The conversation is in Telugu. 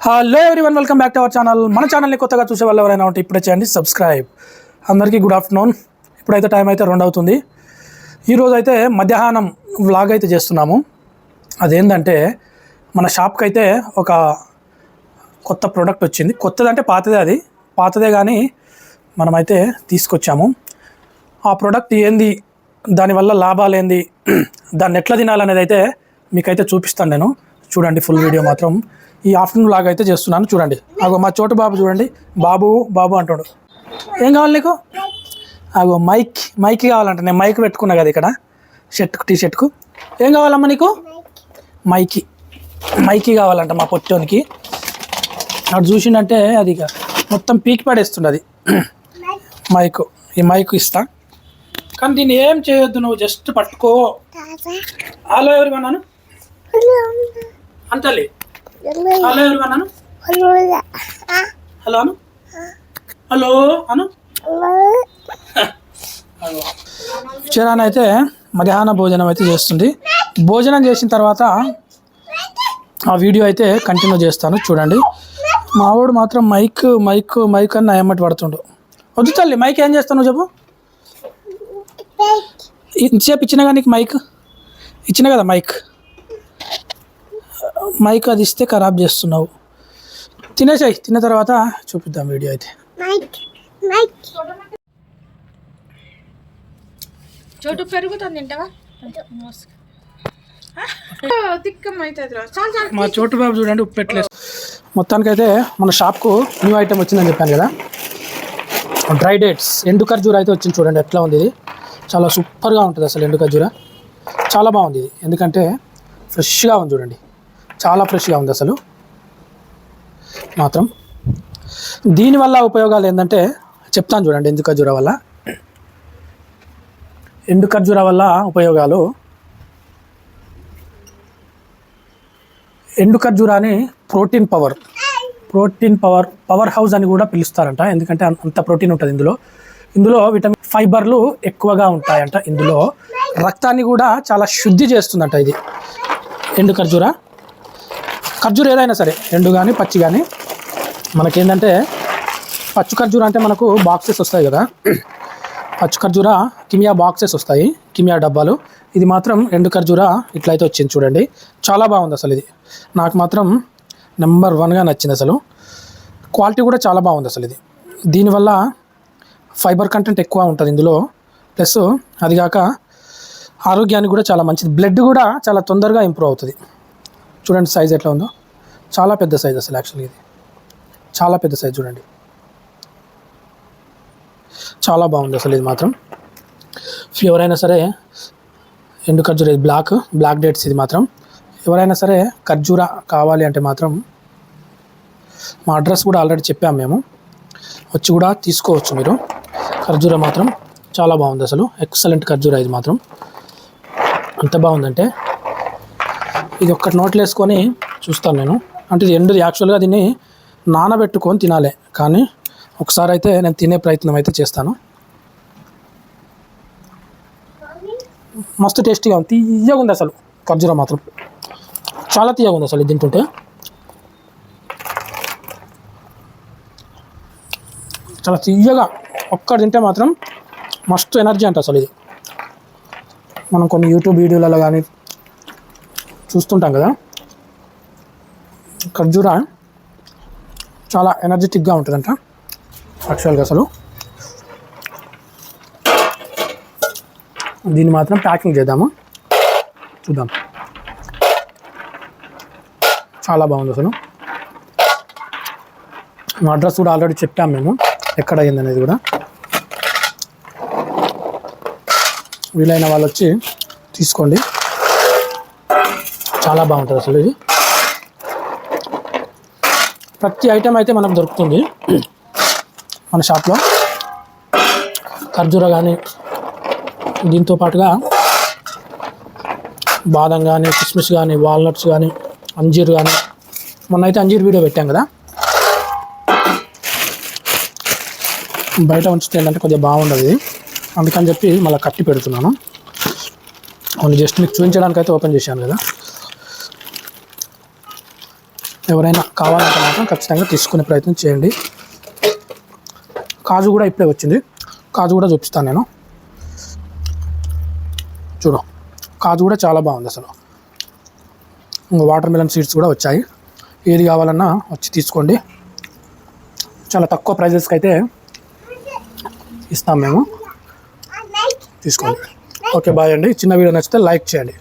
Hello everyone welcome back to our channel మన ఛానల్ని కొత్తగా చూసే వాళ్ళు ఎవరైనా ఉంటే ఇప్పుడే చేయండి సబ్స్క్రైబ్ అందరికీ గుడ్ ఆఫ్టర్నూన్ ఇప్పుడైతే టైం అయితే రెండు అవుతుంది. ఈరోజు అయితే మధ్యాహ్నం వ్లాగ్ అయితే చేస్తున్నాము. అదేంటంటే మన షాప్కి అయితే ఒక కొత్త ప్రోడక్ట్ వచ్చింది. కొత్తదంటే పాతదే అది. పాతదే కానీ మనమైతే తీసుకొచ్చాము. ఆ ప్రోడక్ట్ ఏంది దానివల్ల లాభాలేంది? దాన్ని ఎట్లా తినాలనేది అయితే మీకైతే చూపిస్తాను నేను. చూడండి ఫుల్ వీడియో మాత్రం. ఈ ఆఫ్టర్నూన్ లాగా అయితే చేస్తున్నాను చూడండి. అగో మా చోటు బాబు చూడండి. బాబు బాబు అంటాడు. ఏం కావాలి నీకు? అగో మైక్ మైక్ కావాలంట. నేను మైక్ పెట్టుకున్నా కదా ఇక్కడ. షర్ట్కు టీ షర్ట్కు ఏం కావాలమ్మా నీకు? మైకి. మైకి కావాలంట మా పొట్టోనికి. అటు చూసిండంటే అది మొత్తం పీకి పడేస్తుంది అది. మైకు. ఈ మైక్ ఇస్తా. కానీ దీన్ని ఏం చేయొద్దు నువ్వు జస్ట్ పట్టుకో. హలో ఎవరు అన్నాను అంతలే హలో ఎవరు అన్నాను హలో అను? హలో అను? చిరాన్ అయితే మధ్యాహ్న భోజనం అయితే చేస్తుంది. భోజనం చేసిన తర్వాత ఆ వీడియో అయితే కంటిన్యూ చేస్తాను చూడండి. మావాడు మాత్రం మైక్ మైక్ మైక్ అని నా ఎమ్మటి పడుతుండు. వద్దు తల్లి మైక్ ఏం చేస్తాను చెప్పు. ఇంతసేపు ఇచ్చిన కానీ నీకు మైక్? ఇచ్చిన కదా మైక్? మైక్ అది ఇస్తే ఖరాబ్ చేస్తున్నావు. తినేసాయి తిన్న తర్వాత చూపిద్దాం వీడియో అయితే. చోటు పెరుగుతుంది తింటావా? మా చోటు బాబు చూడండి ఉప్పు పెట్టలేదు మొత్తానికైతే మన షాప్కు న్యూ ఐటెం వచ్చిందని చెప్పాను కదా. డ్రై డేట్స్ ఎండు ఖర్జూర అయితే వచ్చింది చూడండి ఎట్లా ఉంది ఇది? చాలా సూపర్గా ఉంటుంది అసలు ఎండు ఖర్జూర. చాలా బాగుంది ఇది. ఎందుకంటే ఫ్రెష్గా ఉంది చూడండి. చాలా ఫ్రెష్గా ఉంది అసలు. మాత్రం. దీనివల్ల ఉపయోగాలు ఏంటంటే చెప్తాను చూడండి ఎండు ఖర్జూర వల్ల. ఎండు ఖర్జూర వల్ల ఉపయోగాలు. ఎండు ఖర్జూరాని protein power protein power power house అని కూడా పిలుస్తారంట. ఎందుకంటే అంత ప్రోటీన్ ఉంటుంది ఇందులో. ఇందులో విటమిన్ ఫైబర్లు ఎక్కువగా ఉంటాయంట ఇందులో. రక్తాన్ని కూడా చాలా శుద్ధి చేస్తుందంట ఇది. ఎండు ఖర్జూర. ఖర్జూర ఏదైనా సరే ఎండు కానీ పచ్చి కానీ మనకేంటంటే పచ్చి ఖర్జూర అంటే మనకు బాక్సెస్ వస్తాయి కదా. పచ్చి ఖర్జూర కిమియా బాక్సెస్ వస్తాయి కిమియా డబ్బాలు. ఇది మాత్రం ఎండు ఖర్జూర ఇట్లయితే వచ్చింది చూడండి. చాలా బాగుంది అసలు ఇది. నాకు మాత్రం నెంబర్ వన్గా నచ్చింది అసలు. క్వాలిటీ కూడా చాలా బాగుంది అసలు ఇది. దీనివల్ల ఫైబర్ కంటెంట్ ఎక్కువ ఉంటుంది ఇందులో. ప్లస్ అదిగాక ఆరోగ్యానికి కూడా చాలా మంచిది. బ్లడ్ కూడా చాలా తొందరగా ఇంప్రూవ్ అవుతుంది. చూడండి సైజ్ ఎట్లా ఉందో. చాలా పెద్ద సైజ్ అసలు యాక్చువల్లీ ఇది. చాలా పెద్ద సైజ్ చూడండి. చాలా బాగుంది అసలు ఇది మాత్రం. ఎవరైనా సరే ఎండు ఖర్జూర ఇది బ్లాక్ బ్లాక్ డేట్స్ ఇది మాత్రం. ఎవరైనా సరే ఖర్జూర కావాలి అంటే మాత్రం మా అడ్రస్ కూడా ఆల్రెడీ చెప్పాము మేము. వచ్చి కూడా తీసుకోవచ్చు మీరు. ఖర్జూర మాత్రం చాలా బాగుంది అసలు. ఎక్సలెంట్ ఖర్జూర ఇది మాత్రం. ఎంత బాగుందంటే ఇది ఒక్కటి నోట్లు వేసుకొని చూస్తాను నేను. అంటే ఇది ఎండు యాక్చువల్గా దీన్ని నానబెట్టుకొని తినాలి కానీ ఒకసారి అయితే నేను తినే ప్రయత్నం అయితే చేస్తాను. మస్తు టేస్టీగా ఉంది. తీయగా ఉంది అసలు ఖర్జూర మాత్రం. చాలా తీయగా ఉంది అసలు ఇది తింటుంటే. చాలా తీయగా ఒక్కటి తింటే మాత్రం మస్తు ఎనర్జీ అంట అసలు ఇది. మనం కొన్ని యూట్యూబ్ వీడియోలలో కానీ చూస్తుంటాం కదా. ఖర్జూర చాలా ఎనర్జెటిక్గా ఉంటుందంట యాక్చువల్గా అసలు. దీన్ని మాత్రం ప్యాకింగ్ చేద్దాము. చూద్దాం. చాలా బాగుంది అసలు. మా అడ్రస్ కూడా ఆల్రెడీ చెప్పాము మేము. ఎక్కడ అయ్యింది అనేది కూడా. వీలైన వాళ్ళు వచ్చి తీసుకోండి. చాలా బాగుంటుంది అసలు ఇది. ప్రతి ఐటెం అయితే మనకు దొరుకుతుంది. మన షాప్లో ఖర్జూర కానీ దీంతో పాటుగా బాదం కానీ కిస్మిస్ కానీ వాల్నట్స్ కానీ అంజీర్ కానీ మొన్న అయితే అంజీర్ వీడియో పెట్టాం కదా. బయట ఉంచితే ఏంటంటే కొద్దిగా బాగుండదు ఇది. అందుకని చెప్పి మళ్ళీ కట్టి పెడుతున్నాను. ఓన్లీ జస్ట్ మీకు చూపించడానికి అయితే ఓపెన్ చేశాను కదా. ఎవరైనా కావాలంటే మాత్రం ఖచ్చితంగా తీసుకునే ప్రయత్నం చేయండి. కాజు కూడా ఇప్పుడే వచ్చింది. కాజు కూడా చూపిస్తాను నేను. చూడు కాజు కూడా చాలా బాగుంది అసలు. ఇంకా వాటర్ మిలన్ సీడ్స్ కూడా వచ్చాయి. ఏది కావాలన్నా వచ్చి తీసుకోండి. చాలా తక్కువ ప్రైజెస్కి అయితే ఇస్తాం మేము. తీసుకోండి. ఓకే బాయ్ అండి. చిన్న వీడియో నచ్చితే లైక్ చేయండి.